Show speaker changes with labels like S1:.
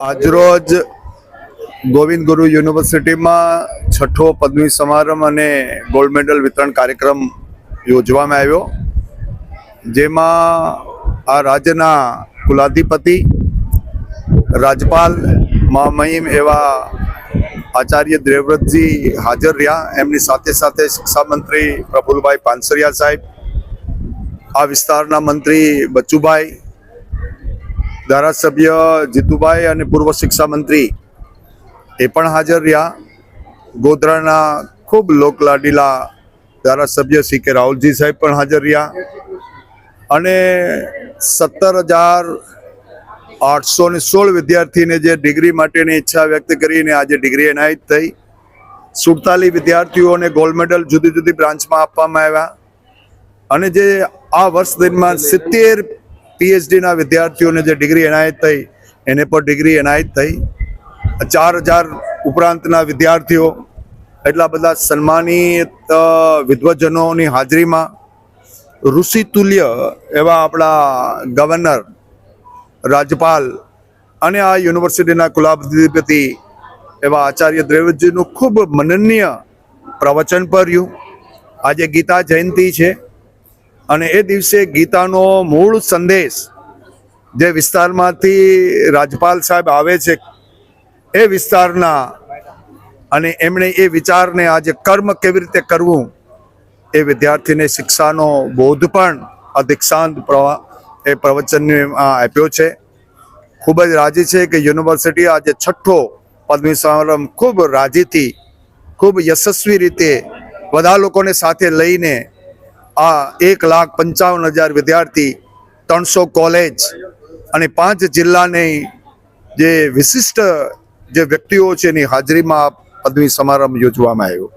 S1: આજરોજ ગોવિંદ ગુરુ યુનિવર્સિટીમાં છઠ્ઠો પદવી સમારંભ અને ગોલ્ડ મેડલ વિતરણ કાર્યક્રમ યોજવામાં આવ્યો. જેમાં આ રાજ્યના કુલાધિપતિ, રાજપાલ મહામહિમ એવા આચાર્ય દેવવ્રતજી હાજર રહ્યા. એમની સાથે સાથે શિક્ષા મંત્રી પ્રફુલભાઈ પાનસરિયા સાહેબ, આ વિસ્તારના મંત્રી બચ્ચુભાઈ ધારાસભ્ય જીતુભાઈ અને પૂર્વ શિક્ષા મંત્રી એ પણ હાજર રહ્યા. ગોધરાના ખૂબ લોકલાડીલા ધારાસભ્ય શ્રી કે રાહુલજી સાહેબ પણ હાજર રહ્યા. અને સત્તર હજાર આઠસો ને સોળ વિદ્યાર્થીને જે ડિગ્રી માટેની ઈચ્છા વ્યક્ત કરીને આજે ડિગ્રી એનાયત થઈ. સુડતાલીસ વિદ્યાર્થીઓને ગોલ્ડ મેડલ જુદી જુદી બ્રાન્ચમાં આપવામાં આવ્યા. અને જે આ વર્ષ દરમિયાન સિત્તેર પીએચડીના વિદ્યાર્થીઓને જે ડિગ્રી એનાયત થઈ, એને પણ ડિગ્રી એનાયત થઈ. ચાર હજાર ઉપરાંતના વિદ્યાર્થીઓ, એટલા બધા સન્માનિત વિદ્વજનોની હાજરીમાં. ઋષિતુલ્ય એવા આપણા ગવર્નર રાજ્યપાલ અને આ યુનિવર્સિટીના કુલાધિપતિ એવા આચાર્ય દ્રવિડજીનું ખૂબ મનનીય પ્રવચન કર્યું આજે ગીતા જયંતિ છે. અને એ દિવસે ગીતાનો મૂળ સંદેશ જે વિસ્તારમાંથી રાજપાલ સાહેબ આવે છે, એ વિસ્તારના અને એમણે એ વિચારને આજે કર્મ કેવી રીતે કરવું, એ વિદ્યાર્થીને શિક્ષાનો બોધ પણ આ દીક્ષાંત એ પ્રવચનને આપ્યો છે. ખૂબ જ રાજી છે કે યુનિવર્સિટી આજે છઠ્ઠો પદવી સમારંભ ખૂબ રાજીથી, ખૂબ યશસ્વી રીતે બધા લોકોને સાથે લઈને આ એક લાખ પંચાવન હજાર વિદ્યાર્થી, ત્રણસો કોલેજ અને પાંચ જિલ્લાની જે વિશિષ્ટ જે વ્યક્તિઓ છે એની હાજરીમાં પદવી સમારંભ યોજવામાં આવ્યો.